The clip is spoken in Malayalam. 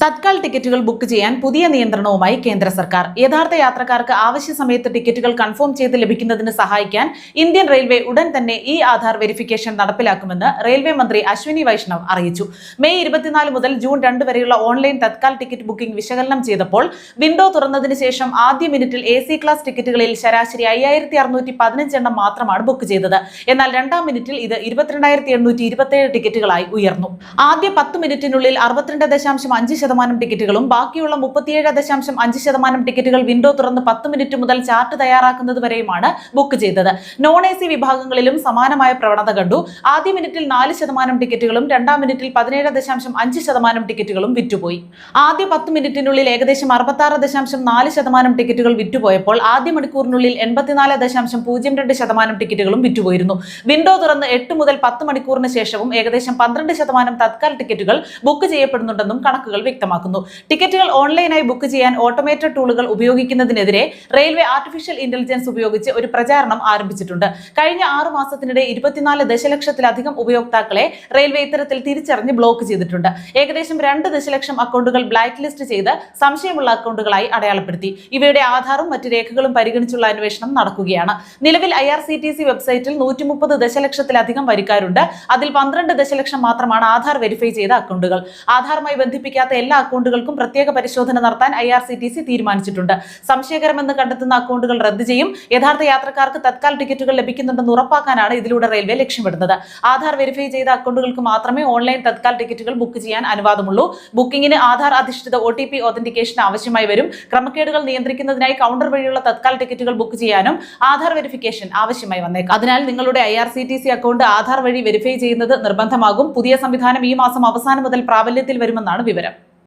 തത്കാൽ ടിക്കറ്റുകൾ ബുക്ക് ചെയ്യാൻ പുതിയ നിയന്ത്രണവുമായി കേന്ദ്ര സർക്കാർ. യഥാർത്ഥ യാത്രക്കാർക്ക് ആവശ്യ സമയത്ത് ടിക്കറ്റുകൾ കൺഫേം ചെയ്ത് ലഭിക്കുന്നതിന് സഹായിക്കാൻ ഇന്ത്യൻ റെയിൽവേ ഉടൻ തന്നെ ഈ ആധാർ വെരിഫിക്കേഷൻ നടപ്പിലാക്കുമെന്ന് റെയിൽവേ മന്ത്രി അശ്വിനി വൈഷ്ണവ് അറിയിച്ചു. മെയ് ഇരുപത്തിനാല് മുതൽ ജൂൺ രണ്ട് വരെയുള്ള ഓൺലൈൻ തത്കാൽ ടിക്കറ്റ് ബുക്കിംഗ് വിശകലനം ചെയ്തപ്പോൾ വിൻഡോ തുറന്നതിന് ശേഷം ആദ്യ മിനിറ്റിൽ എ സി ക്ലാസ് ടിക്കറ്റുകളിൽ ശരാശരി അയ്യായിരത്തി അറുന്നൂറ്റി പതിനഞ്ച് എണ്ണം മാത്രമാണ് ബുക്ക് ചെയ്തത്. എന്നാൽ രണ്ടാം മിനിറ്റിൽ ഇത് ഇരുപത്തിരണ്ടായിരത്തി എണ്ണൂറ്റി ഇരുപത്തിയേഴ് ടിക്കറ്റുകളായി ഉയർന്നു. ആദ്യ പത്ത് മിനിറ്റിനുള്ളിൽ അറുപത്തിരണ്ട് ദശാംശം അഞ്ച് ശതമാനം ടിക്കറ്റുകളും ബാക്കിയുള്ള മുപ്പത്തിയേഴ് ദശാംശം അഞ്ച് ശതമാനം ടിക്കറ്റുകൾ വിൻഡോ തുറന്ന് പത്ത് മിനിറ്റ് മുതൽ ചാർട്ട് തയ്യാറാക്കുന്നത് വരെയുമാണ് ബുക്ക് ചെയ്തത്. നോൺ എ സി വിഭാഗങ്ങളിലും സമാനമായ പ്രവണത കണ്ടു. ആദ്യ മിനിറ്റിൽ നാല് ശതമാനം ടിക്കറ്റുകളും രണ്ടാം മിനിറ്റിൽ പതിനേഴ് ദശാംശം അഞ്ച് ശതമാനം ടിക്കറ്റുകളും വിറ്റുപോയി. ആദ്യ പത്ത് മിനിറ്റിനുള്ളിൽ ഏകദേശം അറുപത്തി ആറ് ദശാംശം നാല് ശതമാനം ടിക്കറ്റുകൾ വിറ്റുപോയപ്പോൾ ആദ്യ മണിക്കൂറിനുള്ളിൽ എൺപത്തിനാല് ദശാംശം പൂജ്യം രണ്ട് ശതമാനം ടിക്കറ്റുകളും വിറ്റുപോയിരുന്നു. വിൻഡോ തുറന്ന് എട്ട് മുതൽ പത്ത് മണിക്കൂറിന് ശേഷവും ഏകദേശം പന്ത്രണ്ട് ശതമാനം തത്കാൽ ടിക്കറ്റുകൾ ബുക്ക് ചെയ്യപ്പെടുന്നുണ്ടെന്നും കണക്കുകൾ വ്യക്തമാക്കുന്നു. ടിക്കറ്റുകൾ ഓൺലൈനായി ബുക്ക് ചെയ്യാൻ ഓട്ടോമേറ്റഡ് ടൂളുകൾ ഉപയോഗിക്കുന്നതിനെതിരെ റെയിൽവേ ആർട്ടിഫിഷ്യൽ ഇന്റലിജൻസ് ഉപയോഗിച്ച് ഒരു പ്രചാരണം ആരംഭിച്ചിട്ടുണ്ട്. കഴിഞ്ഞ ആറു മാസത്തിനിടെ ഇരുപത്തിനാല് ദശലക്ഷത്തിലധികം ഉപയോക്താക്കളെ റെയിൽവേ ഇത്തരത്തിൽ തിരിച്ചറിഞ്ഞ് ബ്ലോക്ക് ചെയ്തിട്ടുണ്ട്. ഏകദേശം രണ്ട് ദശലക്ഷം അക്കൗണ്ടുകൾ ബ്ലാക്ക് ലിസ്റ്റ് ചെയ്ത് സംശയമുള്ള അക്കൗണ്ടുകളായി അടയാളപ്പെടുത്തി. ഇവയുടെ ആധാറും മറ്റ് രേഖകളും പരിഗണിച്ചുള്ള അന്വേഷണം നടക്കുകയാണ്. നിലവിൽ I R C T C വെബ്സൈറ്റിൽ നൂറ്റി മുപ്പത് ദശലക്ഷത്തിലധികം വരിക്കാരുണ്ട്. അതിൽ പന്ത്രണ്ട് ദശലക്ഷം മാത്രമാണ് ആധാർ വെരിഫൈ ചെയ്ത അക്കൗണ്ടുകൾ. ആധാറുമായി ബന്ധിപ്പിക്കാത്ത എല്ലാ അക്കൗണ്ടുകൾക്കും പ്രത്യേക പരിശോധന നടത്താൻ I R C T C തീരുമാനിച്ചിട്ടുണ്ട്. സംശയകരമെന്ന് കണ്ടെത്തുന്ന അക്കൗണ്ടുകൾ റദ്ദ് ചെയ്യും. യഥാർത്ഥ യാത്രക്കാർക്ക് തത്കാൽ ടിക്കറ്റുകൾ ലഭിക്കുന്നുണ്ടെന്ന് ഉറപ്പാക്കാനാണ് ഇതിലൂടെ റെയിൽവേ ലക്ഷ്യമിടുന്നത്. ആധാർ വെരിഫൈ ചെയ്ത അക്കൗണ്ടുകൾക്ക് മാത്രമേ ഓൺലൈൻ തത്കാൽ ടിക്കറ്റുകൾ ബുക്ക് ചെയ്യാൻ അനുവാദമുള്ളൂ. ബുക്കിംഗിന് ആധാർ അധിഷ്ഠിത ഒ ടി പി ഒതന്റിക്കേഷൻ ആവശ്യമായി വരും. ക്രമക്കേടുകൾ നിയന്ത്രിക്കുന്നതിനായി കൗണ്ടർ വഴിയുള്ള തത്കാൽ ടിക്കറ്റുകൾ ബുക്ക് ചെയ്യാനും ആധാർ വെരിഫിക്കേഷൻ ആവശ്യമായി വന്നേക്കാം. അതിനാൽ നിങ്ങളുടെ I R C T C account Aadhaar വഴി വെരിഫൈ ചെയ്യുന്നത് നിർബന്ധമാകും. പുതിയ സംവിധാനം ഈ മാസം അവസാനം മുതൽ പ്രാബല്യത്തിൽ വരുമെന്നാണ് വിവരം.